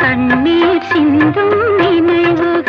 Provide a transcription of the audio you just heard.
சன்னீர் சிந்தும் நினைவுகள்